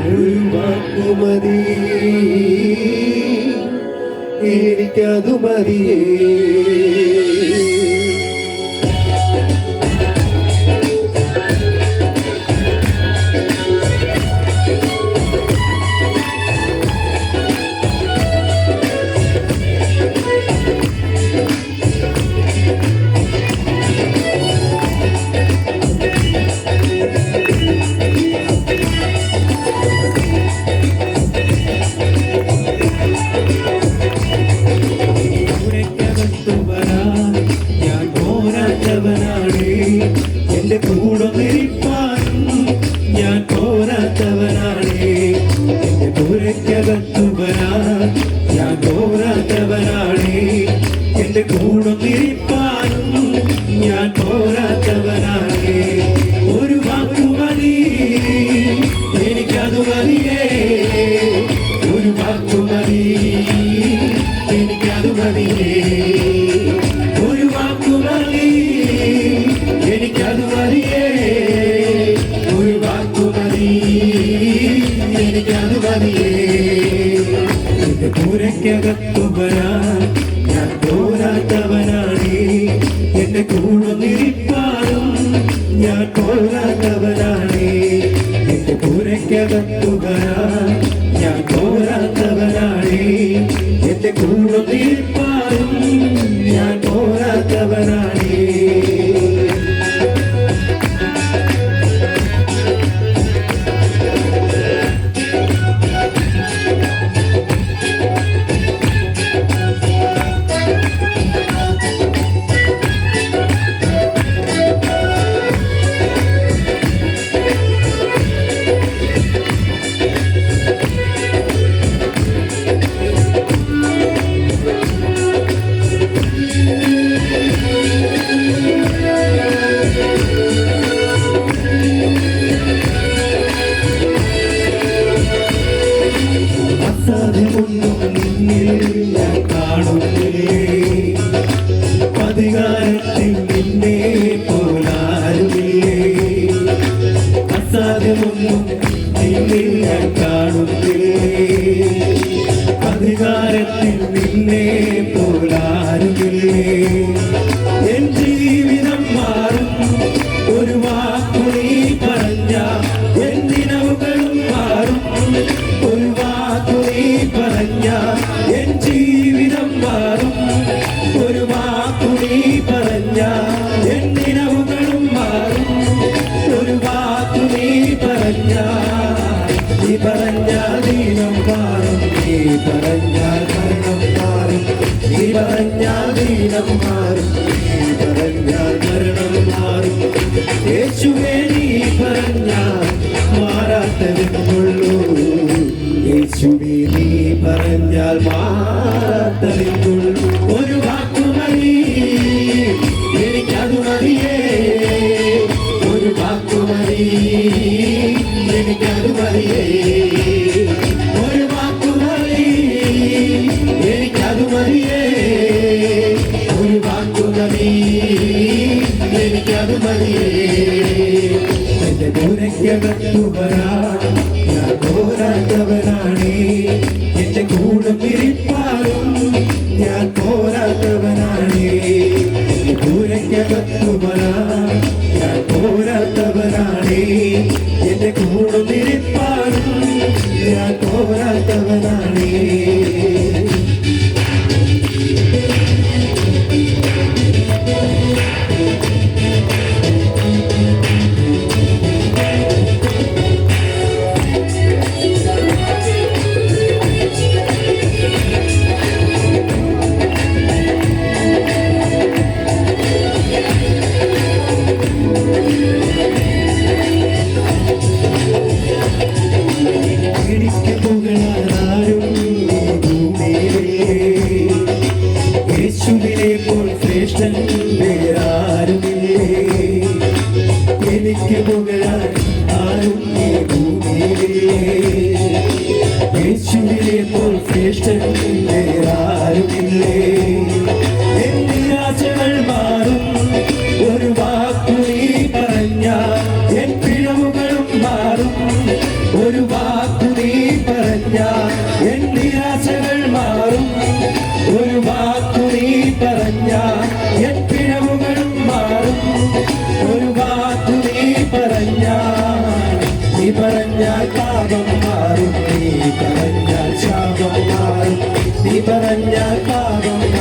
ഒരു വാക്കുമതി എനിക്കതു മതിയേ എന്റെ കൂടെ നിരിപ്പാനും ഞാൻ പോരാത്തവനാണേ. എന്റെ പുരയ്ക്കകത്തുവരാൻ ഞാൻ പോരാത്തവനാണേ. എന്റെ കൂടെ എനിക്കത് മതിയേ എന്റെ വരാൻ ഞാൻ പോരാത്തവനാണേ. എന്റെ കൂടെ നിരിപ്പാനും ഞാൻ പോരാത്തവനാണേ. എന്റെ പുരയ്ക്കകത്തു വരാൻ ഞാൻ പോരാത്തവനാണേ. എന്റെ കൂടെ നിൽപ്പാനും ഞാൻ പോരാത്തവനാണ്. അസാധ്യമൊന്നും നിന്നിൽ ഞാൻ കാണുന്നില്ലേ അധികാരത്തിൽ നിന്നെ പോലാരുമില്ലേ? അസാധ്യമൊന്നും നിന്നിൽ ഞാൻ കാണുന്നില്ലേ അധികാരത്തിൽ നിന്നെ പോലാരുമില്ലേ? നീ പറഞ്ഞാൽ ദീനം മാറും. നീ പറഞ്ഞാൽ മരണം മാറും. യേശുവേ നീ പറഞ്ഞാൽ മാറാത്തതിനുള്ളൂ യേശുവേ നീ പറഞ്ഞാൽ മാറാത്തതിനുള്ളൂ ഒരു വാക്കുമതി എനിക്കത് മതിയേ. ഒരു വാക്കുമതി എനിക്കത് മതിയേ. വരാൻ ഞാൻ പോരാത്തവനാണ് എന്റെ കൂടെ പിരിപ്പാറും ഞാൻ പോരാത്തവനാണേ. എന്റെ ദൂരയ്ക്കകത്തു ഭയപ്പിഴവുകളും മാറും. ഒരു വാക്കു പറഞ്ഞാൽ നീ പറഞ്ഞാൽ പാപം മാറും. നീ പറഞ്ഞ ശാപം മാറും. നീ പറഞ്ഞ പാപം